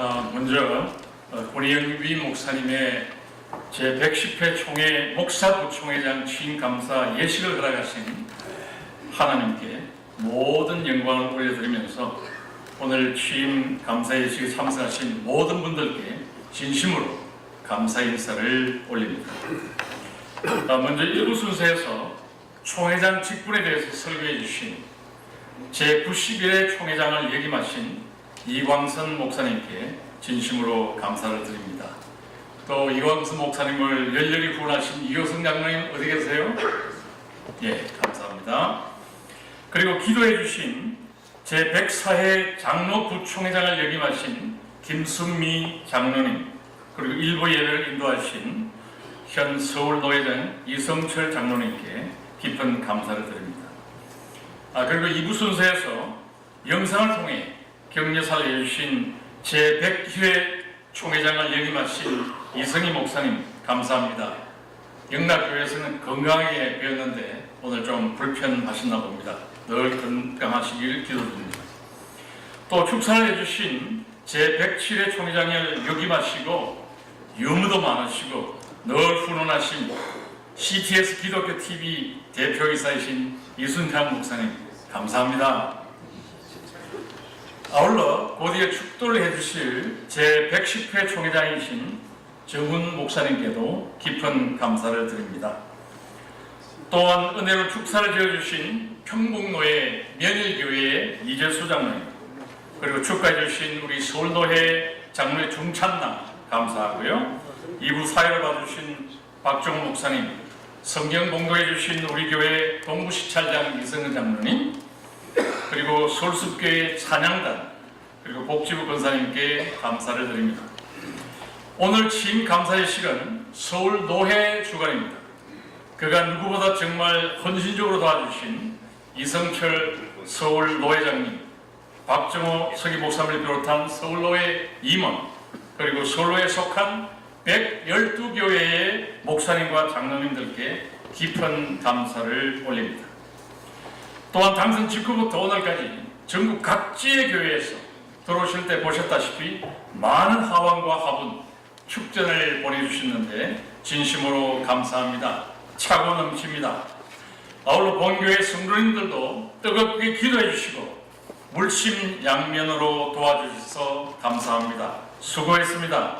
어, 먼저 어, 고리영위 목사님의 제 110회 총회 목사 부총회장 취임 감사 예식을 허락하신 하나님께 모든 영광을 올려드리면서 오늘 취임 감사 예식에 참석하신 모든 분들께 진심으로 감사 인사를 올립니다. 아, 먼저 일부 순서에서 총회장 직분에 대해서 설교해 주신 제91회 총회장을 역임하신 이광선 목사님께 진심으로 감사를 드립니다. 또 이광선 목사님을 열렬히 후원하신 이효성 장로님 어디 계세요? 예, 감사합니다. 그리고 기도해 주신 제104회 장로 부총회장을 역임하신 김순미 장로님 그리고 일부 예배를 인도하신 현 서울노회장 이성철 장로님께 깊은 감사를 드립니다. 아, 그리고 2부 순서에서 영상을 통해 격려사를 해주신 제101회 총회장을 역임하신 이성희 목사님 감사합니다. 영락교회에서는 건강하게 배웠는데 오늘 좀 불편하셨나 봅니다. 늘 건강하시길 기도드립니다. 또 축사를 해주신 제107회 총회장을 역임하시고 유무도 많으시고 늘 훈훈하신 CTS 기독교 TV 대표이사이신 이순창 목사님 감사합니다. 아울러 곧이어 축도를 해주실 제110회 총회장이신 정훈 목사님께도 깊은 감사를 드립니다. 또한 은혜로 축사를 지어주신 평북노회 면일교회의 이재수 장로님 그리고 축가해주신 우리 서울노회 장로의 중찬남 감사하고요. 이부 사회를 봐주신 박종호 목사님 성경 공부해주신 우리 교회 동부시찰장 이성은 장로님 그리고 서울숲교회 찬양단 그리고 복지부 권사님께 감사를 드립니다. 오늘 취임 감사의 시간 서울 노회 주간입니다. 그가 누구보다 정말 헌신적으로 도와주신 이성철 서울 노회장님, 박정호 서기 목사님을 비롯한 서울 노회 임원 그리고 서울로에 속한 112교회의 목사님과 장로님들께 깊은 감사를 올립니다. 또한 당선 직후부터 오늘까지 전국 각지의 교회에서 들어오실 때 보셨다시피 많은 하원과 화분, 축전을 보내주셨는데 진심으로 감사합니다. 차고 넘칩니다. 아울러 본교회 성도님들도 뜨겁게 기도해 주시고 물심 양면으로 도와주셔서 감사합니다. 수고했습니다.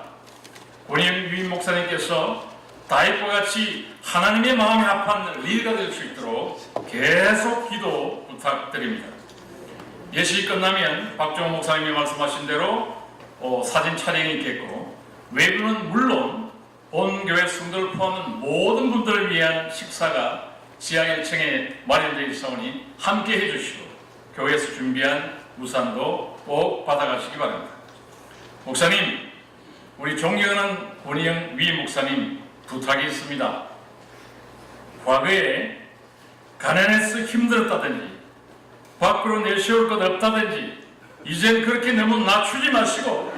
본인 유인 목사님께서 다윗과 같이 하나님의 마음에 합한 리더가 될 수 있도록 계속 기도 부탁드립니다. 예식이 끝나면 박종호 목사님이 말씀하신 대로 어, 사진 촬영이 있겠고 외부는 물론 본 교회 성도를 포함한 모든 분들을 위한 식사가 지하 1층에 마련되어 있사오니 함께 해주시고 교회에서 준비한 우산도 꼭 받아가시기 바랍니다. 목사님, 우리 존경하는 권희영 위 목사님 부탁이 있습니다. 과거에 가난해서 힘들었다든지 밖으로 내세울 것 없다든지 이젠 그렇게 너무 낮추지 마시고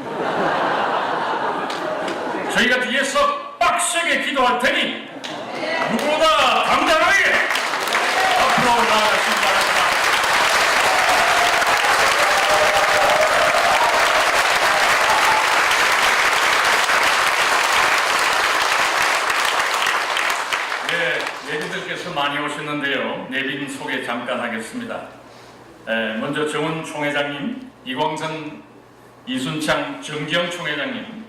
저희가 뒤에서 빡세게 기도할 테니 누구보다 당당하게 앞으로 나아가시기 바랍니다. 네, 내빈들께서 많이 오셨는데요. 내빈 소개 잠깐 하겠습니다. 에, 먼저 정훈 총회장님, 이광선, 이순창, 정경 총회장님,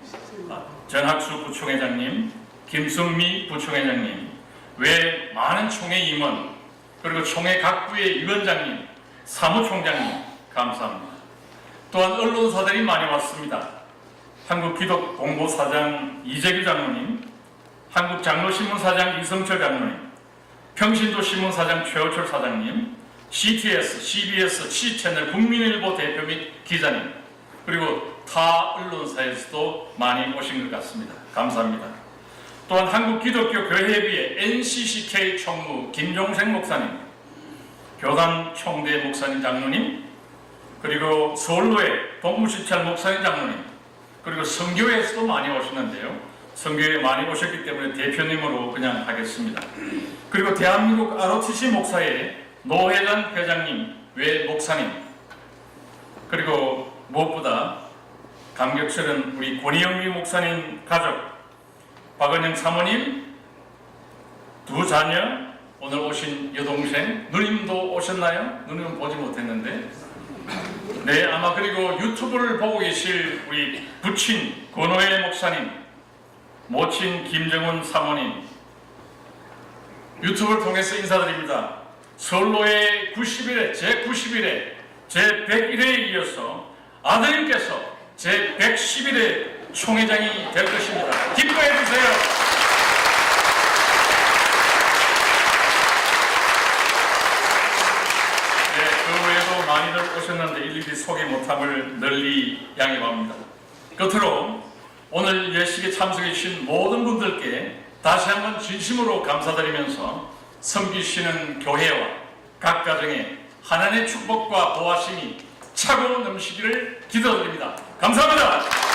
아, 전학수 부총회장님, 김승미 부총회장님, 외 많은 총회 임원, 그리고 총회 각 부의 위원장님, 사무총장님, 감사합니다. 또한 언론사들이 많이 왔습니다. 한국기독공보사장 이재규 장로님, 한국장로신문사장 이성철 장로님, 평신도 신문 사장 최호철 사장님, CTS, CBS, C채널, 국민일보 대표 및 기자님, 그리고 타 언론사에서도 많이 오신 것 같습니다. 감사합니다. 또한 한국기독교 교회협의회 NCCK 총무 김종생 목사님, 교단 총대 목사님 장로님, 그리고 서울로의 동무시찰 목사님 장로님, 그리고 성교회에서도 많이 오셨는데요. 성교회 많이 오셨기 때문에 대표님으로 그냥 하겠습니다. 그리고 대한민국 ROTC 목사회 노회란 회장님, 외 목사님, 그리고 무엇보다 감격스런 우리 권희영미 목사님 가족, 박은영 사모님, 두 자녀, 오늘 오신 여동생, 누님도 오셨나요? 누님은 보지 못했는데. 네, 아마 그리고 유튜브를 보고 계실 우리 부친 권호혜 목사님, 모친 김정훈 사모님, 유튜브를 통해서 인사드립니다. 선로의 90일에, 제 90일에, 제 101회에 이어서 아드님께서 제 110일에 총회장이 될 것입니다. 기뻐해 주세요. 네, 그 외에도 많이들 오셨는데 일일이 소개 못함을 널리 양해 바랍니다. 끝으로 오늘 예식에 참석해 주신 모든 분들께 다시 한번 진심으로 감사드리면서 섬기시는 교회와 각 가정에 하나님의 축복과 보호하심이 차고 넘치기를 기도드립니다. 감사합니다.